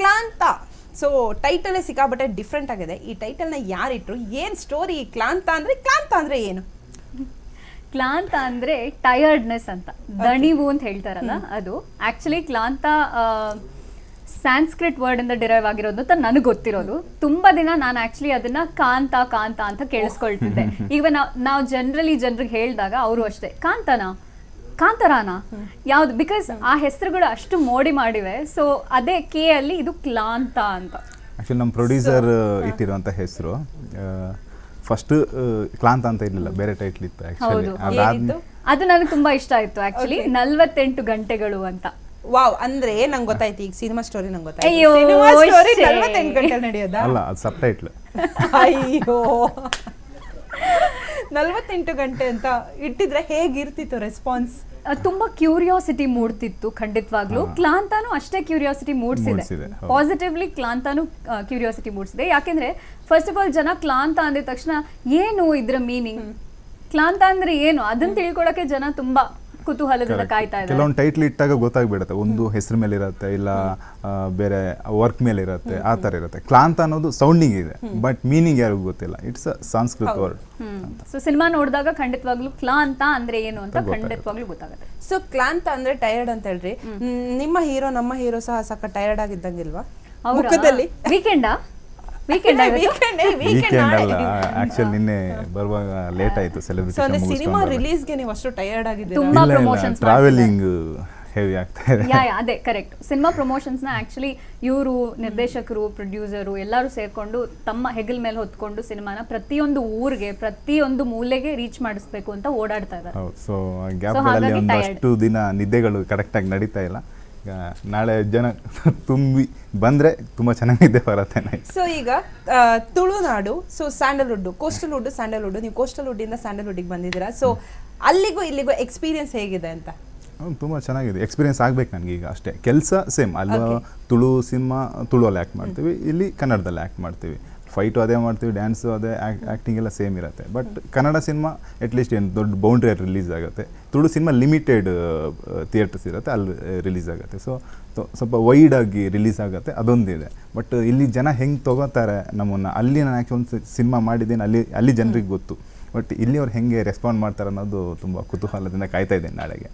ಕ್ಲಾಂತ. So ಟೈಟಲೇ ಸಿಕ್ಕಾಬಟ್ಟೆ different ಆಗಿದೆ. ಈ ಟೈಟಲ್ನ ಯಾರಿಟ್ರು ಏನು ಸ್ಟೋರಿ ಕ್ಲಾಂತ ಅಂದರೆ ಕ್ಲಾಂತ ಅಂದರೆ ಏನು? ಕ್ಲಾಂತ ಅಂದ್ರೆ ಟಯರ್ಡ್ನೆಸ್ ಅಂತ. ದಣಿವು ಅಂತ ಹೇಳ್ತಾರಲ್ಲ ಅದು. ಆ್ಯಕ್ಚುಲಿ ಕ್ಲಾಂತ ಸ್ಯಾನ್ಸ್ಕ್ರಿಟ್ ವರ್ಡ್ ಇಂದ ಡಿರೈವ್ ಆಗಿರೋದು ಅಂತ ನನಗೆ ಗೊತ್ತಿರೋದು. ತುಂಬಾ ದಿನ ನಾನು ಆಕ್ಚುಲಿ ಅದನ್ನ ಕಾಂತ ಕಾಂತ ಅಂತ ಕೇಳಿಸ್ಕೊಳ್ತಿದ್ದೆ. ಈಗ ನಾವು ನಾವು ಜನರಲಿ ಜನರಿಗೆ ಹೇಳಿದಾಗ ಅವರು ಅಷ್ಟೇ. ಕಾಂತನಾ? ಕಾಂತರಾನ? ಯಾವ್ದು? ಬಿಕಾಸ್ ಆ ಹೆಸರುಗಳು ಅಷ್ಟು ಮೋಡಿ ಮಾಡಿವೆ. ಸೊ ಅದೇ ಕೆ ಅಲ್ಲಿ ಇದು ಕ್ಲಾಂತ ಅಂತ. ಆ್ಯಕ್ಚುಲಿ ನಮ್ಮ ಪ್ರೊಡ್ಯೂಸರ್ ಇಟ್ಟಿರುವಂಥ ಹೆಸರು ಫಸ್ಟ್ ಕ್ಲಾಂತ ಅಂತ ಇರಲಿಲ್ಲ ಬೇರೆ ಟೈಟ್ಲ್ ಇತ್ತು ಆ್ಯಕ್ಚುಲಿ ಹೌದು. ಅದು ನನಗೆ ತುಂಬಾ ಇಷ್ಟ ಆಯ್ತು ಆಕ್ಚುಲಿ ನಲ್ವತ್ತೆಂಟು ಗಂಟೆಗಳು ಅಂತ. ವಾವ್ ಅಂದ್ರೆ ನಂಗೆ ಗೊತ್ತಾಯ್ತು ಈಗ ಸಿನಿಮಾ ಸ್ಟೋರಿ ನಂಗೆ ಗೊತ್ತಾಯ್ತು. ಅಯ್ಯೋ, ಸಿನಿಮಾ ಸ್ಟೋರಿ ಶೇ. ನಲವತ್ತೆಂಟು ಗಂಟೆ ನಡೆಯೋದಾ? ಅಲ್ಲ ಅದು ಸಬ್ ಟೈಟ್ಲ್ ಅಯ್ಯೋ. ನಲವತ್ತೆಂಟು ಗಂಟೆ ಅಂತ ಇಟ್ಟಿದ್ರೆ ಹೇಗಿರ್ತಿತ್ತು ರೆಸ್ಪಾನ್ಸ್ ತುಂಬಾ ಕ್ಯೂರಿಯಾಸಿಟಿ ಮೂಡ್ತಿತ್ತು ಖಂಡಿತವಾಗ್ಲೂ. ಕ್ಲಾಂತಾನು ಅಷ್ಟೇ ಕ್ಯೂರಿಯಾಸಿಟಿ ಮೂಡ್ಸಿದೆ. ಪಾಸಿಟಿವ್ಲಿ ಕ್ಲಾಂತಾನು ಕ್ಯೂರಿಯಾಸಿಟಿ ಮೂಡ್ಸಿದೆ. ಯಾಕೆಂದ್ರೆ ಫಸ್ಟ್ ಆಫ್ ಆಲ್ ಜನ ಕ್ಲಾಂತ ಅಂದಿದ ತಕ್ಷಣ ಏನು ಇದ್ರ ಮೀನಿಂಗ್ ಕ್ಲಾಂತ ಅಂದ್ರೆ ಏನು? ಅದನ್ನ ತಿಳ್ಕೊಳಕ್ಕೆ ಜನ ತುಂಬಾ ಕುತೂಹಲದಿಂದ ಕಾಯ್ತಾ ಇದ್ದಾರೆ. ಕೆಲವೊಂದು ಟೈಟ್ಲ್ ಇಟ್ಟಾಗ ಗೊತ್ತಾಗ್ಬಿಡುತ್ತೆ. ಒಂದು ಹೆಸರು ಮೇಲೆ ಇರುತ್ತೆ ಇಲ್ಲ ಆ, ಬೇರೆ ವರ್ಕ್ ಮೇಲೆ ಇರುತ್ತೆ ಆ ಥರ ಇರುತ್ತೆ. ಕ್ಲಾಂತ ಅನ್ನೋದು ಸೌಂಡಿಂಗ್ ಇದೆ ಬಟ್ ಮೀನಿಂಗ್ ಯಾರಿಗೂ ಗೊತ್ತಿಲ್ಲ. It's a Sanskrit word hmm. So cinema ನೋಡಿದಾಗ ಖಂಡಿತವಾಗ್ಲೂ ಕ್ಲಾಂತ ಅಂದ್ರೆ ಏನು ಅಂತ ಖಂಡಿತವಾಗ್ಲೂ ಗೊತ್ತಾಗುತ್ತೆ. ಸೊ ಕ್ಲಾಂತ ಅಂದ್ರೆ ಟಯರ್ಡ್ ಅಂತ ಹೇಳ್ರಿ. ಮ್, ನಿಮ್ಮ ಹೀರೋ ನಮ್ಮ ಹೀರೋ ಸಹ ಸಾಕ ಟಯರ್ಡ್ ಆಗಿದ್ದಂಗಿಲ್ವಾ? ಮುಖದಲ್ಲಿ? ವೀಕೆಂಡಾ ವೀಕೆಂಡ್ ವೀಕೆಂಡ್ ಅಲ್ಲ ಆಕ್ಚುಲಿ ನಿನ್ನೆ ಬರುವಾಗ ಲೇಟ್ ಆಯ್ತು ಸೊ ಅಂದ್ರೆ ಸಿನಿಮಾ ರಿಲೀಸ್ಗೆ ನೀವು ಅಷ್ಟು ಟೈರ್ಡ್ ಆಗಿದ್ದೀರಾ? ತುಂಬಾ ಪ್ರಮೋಷನ್ಸ್ ಟ್ರಾವೆಲಿಂಗ್ ಹೆವಿ ಆಗ್ತಾ ಇದೆ. ಯಾ ಅದೇ ಕರೆಕ್ಟ್ ಸಿನಿಮಾ ಪ್ರಮೋಷನ್ಸ್ನ ಆ್ಯಕ್ಚುಲಿ ಇವರು ನಿರ್ದೇಶಕರು ಪ್ರೊಡ್ಯೂಸರು ಎಲ್ಲರೂ ಸೇರ್ಕೊಂಡು ತಮ್ಮ ಹೆಗಲ್ ಮೇಲೆ ಹೊತ್ಕೊಂಡು ಸಿನಿಮಾನ ಪ್ರತಿಯೊಂದು ಊರಿಗೆ ಪ್ರತಿಯೊಂದು ಮೂಲೆಗೆ ರೀಚ್ ಮಾಡಿಸ್ಬೇಕು ಅಂತ ಓಡಾಡ್ತಾ ಇದ್ದಾರೆ. ಹೌದು ಸೊ ಹಾಗಾಗಿ ಒಂದಷ್ಟು ದಿನ ನಿದ್ದೆಗಳು ಕರೆಕ್ಟಾಗಿ ನಡೀತಾ ಇಲ್ಲ. ನಾಳೆ ಜನ ತುಂಬಿ ಬಂದರೆ ತುಂಬ ಚೆನ್ನಾಗಿದೆ ಬರುತ್ತೆ ಸೊ ಈಗ Tulunadu so Sandalwood Coastalwood Sandalwood ನೀವು ಕೋಸ್ಟಲ್ ವುಡ್ ಇಂದ ಸ್ಯಾಂಡಲ್ವುಡ್ಗೆ ಬಂದಿದ್ದೀರಾ? ಸೊ ಅಲ್ಲಿಗೂ ಇಲ್ಲಿಗೂ ಎಕ್ಸ್ಪೀರಿಯನ್ಸ್ ಹೇಗಿದೆ ಅಂತ? ತುಂಬ ಚೆನ್ನಾಗಿದೆ. ಎಕ್ಸ್ಪೀರಿಯನ್ಸ್ ಆಗ್ಬೇಕು ನನಗೆ ಈಗ ಅಷ್ಟೇ. ಕೆಲಸ ಸೇಮ್ ಅಲ್ಲಿ ತುಳು ಸಿನಿಮಾ ತುಳುವಲ್ಲಿ ಆ್ಯಕ್ಟ್ ಮಾಡ್ತೀವಿ. ಇಲ್ಲಿ ಕನ್ನಡದಲ್ಲಿ ಆ್ಯಕ್ಟ್ ಮಾಡ್ತೀವಿ. ಫೈಟು ಅದೇ ಮಾಡ್ತೀವಿ, ಡ್ಯಾನ್ಸು ಅದೇ ಆ್ಯಕ್ಟಿಂಗ್ ಎಲ್ಲ ಸೇಮ್ ಇರುತ್ತೆ. ಬಟ್ ಕನ್ನಡ ಸಿನಿಮಾ ಅಟ್ಲೀಸ್ಟ್ ಏನು ದೊಡ್ಡ ಬೌಂಡ್ರಿ ರಿಲೀಸ್ ಆಗುತ್ತೆ. ತುಳು ಸಿನಿಮಾ ಲಿಮಿಟೆಡ್ ಥಿಯೇಟರ್ಸ್ ಇರುತ್ತೆ, ಅಲ್ಲಿ ರಿಲೀಸ್ ಆಗುತ್ತೆ. ಸೊ ಸ್ವಲ್ಪ ವೈಡಾಗಿ ರಿಲೀಸ್ ಆಗುತ್ತೆ, ಅದೊಂದಿದೆ. ಬಟ್ ಇಲ್ಲಿ ಜನ ಹೆಂಗೆ ತೊಗೋತಾರೆ ನಮ್ಮನ್ನು, ಅಲ್ಲಿ ನಾನು ಆ್ಯಕ್ಚುಲಿ ಒಂದು ಸಿನಿಮಾ ಮಾಡಿದ್ದೀನಿ, ಅಲ್ಲಿ ಅಲ್ಲಿ ಜನರಿಗೆ ಗೊತ್ತು. ಬಟ್ ಇಲ್ಲಿ ಅವ್ರು ಹೆಂಗೆ ರೆಸ್ಪಾಂಡ್ ಮಾಡ್ತಾರೆ ಅನ್ನೋದು ತುಂಬ ಕುತೂಹಲದಿಂದ ಕಾಯ್ತಾ ಇದ್ದೀನಿ ನಾಳೆಗೆ.